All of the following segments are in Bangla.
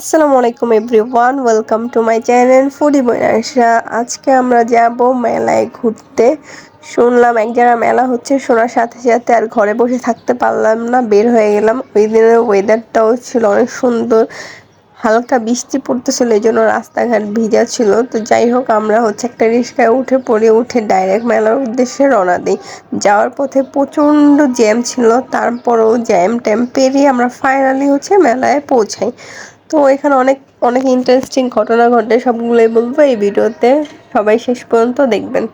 আসসালামু আলাইকুম everyone, welcome to my channel foodie বৈনাসা আজকে আমরা যাব মেলায় ঘুরতে। শুনলাম এক জায়গায় মেলা হচ্ছে শোনার সাথে সাথে আর ঘরে বসে থাকতে পারলাম না, বের হয়ে গেলাম। ওই দিনের ওয়েদারটাও ছিল অনেক সুন্দর, হালকা বৃষ্টি পড়তেছিল এই জন্য রাস্তাঘাট ভিজা ছিল। তো যাই হোক, আমরা হচ্ছে একটা রিক্সায় উঠে পড়ে, উঠে ডাইরেক্ট মেলার উদ্দেশ্যে রওনা দিই। যাওয়ার পথে প্রচণ্ড জ্যাম ছিল, তারপরেও জ্যাম ট্যাম পেরিয়ে আমরা ফাইনালি হচ্ছে মেলায় পৌঁছাই। তো এখানে অনেক অনেক ইন্টারেস্টিং ঘটনা ঘটে, সবগুলোই বলব এই ভিডিওতে। সবাই শেষ পর্যন্ত দেখবেন।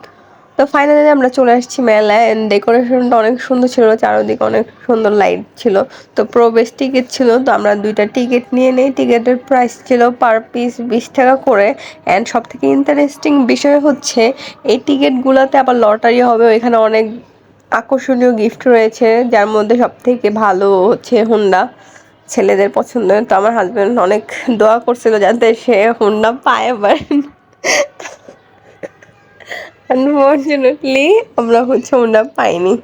তো ফাইনালি আমরা চলে আসছি মেলায় অ্যান্ড ডেকোরেশনটা অনেক সুন্দর ছিল, চারদিকে অনেক সুন্দর লাইট ছিল। তো প্রবেশ টিকিট ছিল, তো আমরা দুইটা টিকিট নিয়ে নিই। টিকিটের প্রাইস ছিল পার পিস বিশ টাকা করে। অ্যান্ড সব থেকে ইন্টারেস্টিং বিষয় হচ্ছে, এই টিকিটগুলোতে আবার লটারি হবে। এখানে অনেক আকর্ষণীয় গিফট রয়েছে, যার মধ্যে সব থেকে ভালো হচ্ছে হুন্ডা ছেলেদের পছন্দের তো আমার হাজব্যান্ড অনেক দোয়া করছিল যাতে সে হুন্ডা পায় এবার আনফর্চুনেটলি আমরা হচ্ছে হুন্ডা পাইনি।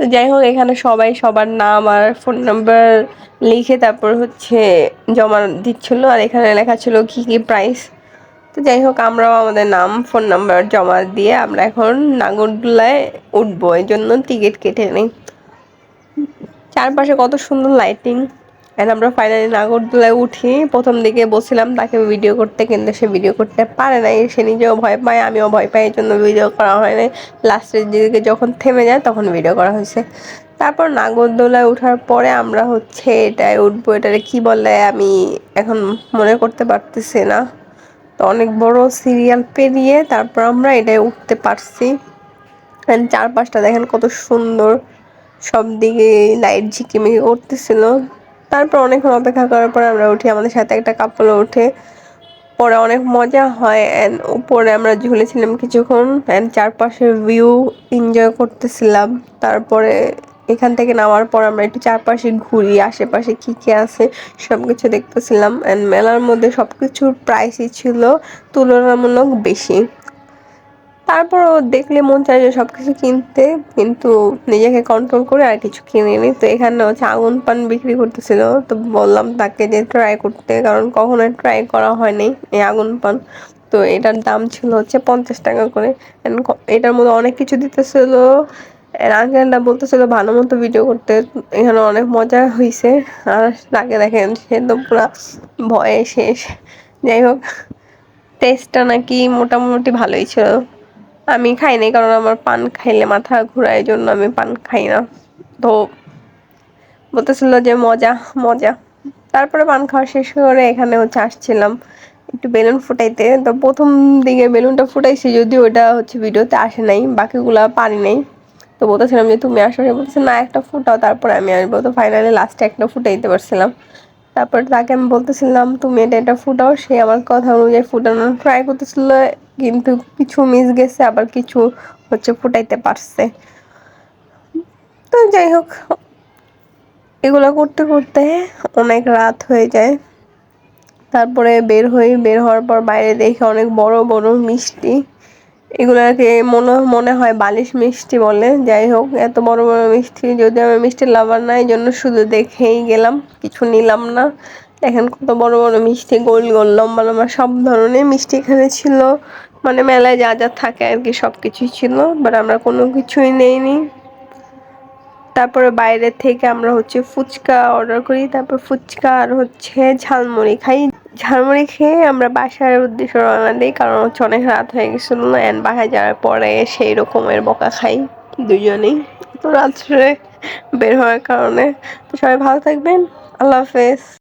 তো যাই হোক, এখানে সবাই সবার নাম আর ফোন নাম্বার লিখে তারপর হচ্ছে জমা দিচ্ছিল আর এখানে লেখা ছিল কী কী প্রাইস তো যাই হোক, আমরাও আমাদের নাম ফোন নাম্বার জমা দিয়ে আমরা এখন নাগরদোলায় উঠবো। এই জন্য টিকিট কেটে নিই। চারপাশে কত সুন্দর লাইটিং অ্যান্ড আমরা ফাইনালি নাগরদোলায় উঠি। প্রথম দিকে বলছিলাম, তাকে ভিডিও করতে। কিন্তু সে ভিডিও করতে পারে নাই। সে নিজেও ভয় পায়, আমিও ভয় পাই এই জন্য ভিডিও করা হয় নাই। লাস্টের দিকে যখন থেমে যায়, তখন ভিডিও করা হয়েছে। তারপর নাগরদোলায় ওঠার পরে আমরা হচ্ছে এটায় উঠবো। এটারে কি বলে আমি এখন মনে করতে পারতেছি না। তো অনেক বড় সিরিয়াল পেরিয়ে তারপর আমরা এটায় উঠতে পারছি। অ্যান্ড চারপাশটা দেখেন কত সুন্দর। সব দিকে লাইট ঝিকিমিকি করতেছিল। তারপর অনেকক্ষণ অপেক্ষা করার পর আমরা উঠি, আমাদের সাথে একটা কাপড়ও উঠে পরে অনেক মজা হয় অ্যান্ড উপরে আমরা ঝুলেছিলাম কিছুক্ষণ অ্যান্ড চারপাশের ভিউ এনজয় করতেছিলাম। তারপরে এখান থেকে নামার পর আমরা একটু চারপাশে ঘুরি, আশেপাশে কী কী আছে সব কিছু দেখতেছিলাম অ্যান্ড মেলার মধ্যে সব কিছুর প্রাইসই ছিল তুলনামূলক বেশি। তারপরও দেখলে মন চায় যে সব কিছু কিনতে, কিন্তু নিজেকে কন্ট্রোল করে আর কিছু কিনে নিই তো এখানে হচ্ছে আগুন পান বিক্রি করতেছিল, তো বললাম তাকে যে ট্রাই করতে, কারণ কখনো ট্রাই করা হয়নি এই আগুন পান। তো এটার দাম ছিল হচ্ছে পঞ্চাশ টাকা করে। এটার মধ্যে অনেক কিছু দিতেছিল। আঙ্কেলটা বলতেছিল ভালো মতো ভিডিও করতে। এখানে অনেক মজা হয়েছে আর তাকে দেখেন, সে তো পুরো ভয়ে শেষ। যাই হোক টেস্টটা নাকি মোটামুটি ভালোই ছিল। আমি খাই নাই কারণ আমার পান খাইলে মাথা ঘুরায় জন্য আমি পান খাই না। তো বলতেছিল যে মজা মজা। তারপরে পান খাওয়া শেষ করে এখানে হচ্ছে আসছিলাম একটু বেলুন ফুটাইতে। তো প্রথম দিকে বেলুনটা ফুটাইছি, যদিও ওটা হচ্ছে ভিডিওতে আসে নাই, বাকিগুলা পারি নাই। তো বলতেছিলাম যে তুমি আসো বলতেছে, না, একটা ফুটাও। তারপরে আমি আসব। তো ফাইনালি লাস্টে একটা ফুটাইতে পারছিলাম। তারপর তাকে আমি বলতেছিলাম, তুমি এটা এটা ফুটাও। সে আমার কথা অনুযায়ী ফুটানোর ট্রাই করতেছিল, কিন্তু কিছু মিস গেছে, আবার কিছু হচ্ছে ফুটাইতে পারছে। তো যাই হোক, এগুলো করতে করতে অনেক রাত হয়ে যায়। তারপরে বের হই, বের হওয়ার পর বাইরে দেখে অনেক বড় বড় মিষ্টি। এগুলোকে মনে মনে হয় বালিশ মিষ্টি বলে। যাই হোক, এত বড় বড় মিষ্টি, যদি আমি মিষ্টির লাভার না, এই জন্য শুধু দেখেই গেলাম, কিছু নিলাম না। দেখেন কত বড় বড় মিষ্টি, গোল গোল, লম্বা লম্বা, সব ধরনের মিষ্টি এখানে ছিল। মানে মেলায় যা যা থাকে আর কি, সব কিছুই ছিল বাট আমরা কোনো কিছুই নেইনি। তারপরে বাইরে থেকে আমরা হচ্ছে ফুচকা অর্ডার করি, তারপর ফুচকা আর হচ্ছে ঝালমুড়ি খাই। ঝালমুড়ি খেয়ে আমরা বাসার উদ্দেশ্যে রওনা দিই, কারণ হচ্ছে অনেক রাত হয়ে গেছিল অ্যান্ড বাসায় যাওয়ার পরে সেই রকমের বকা খাই দুজনেই তো রাত্রে বের হওয়ার কারণে। তো সবাই ভালো থাকবেন। আল্লাহ হাফেজ।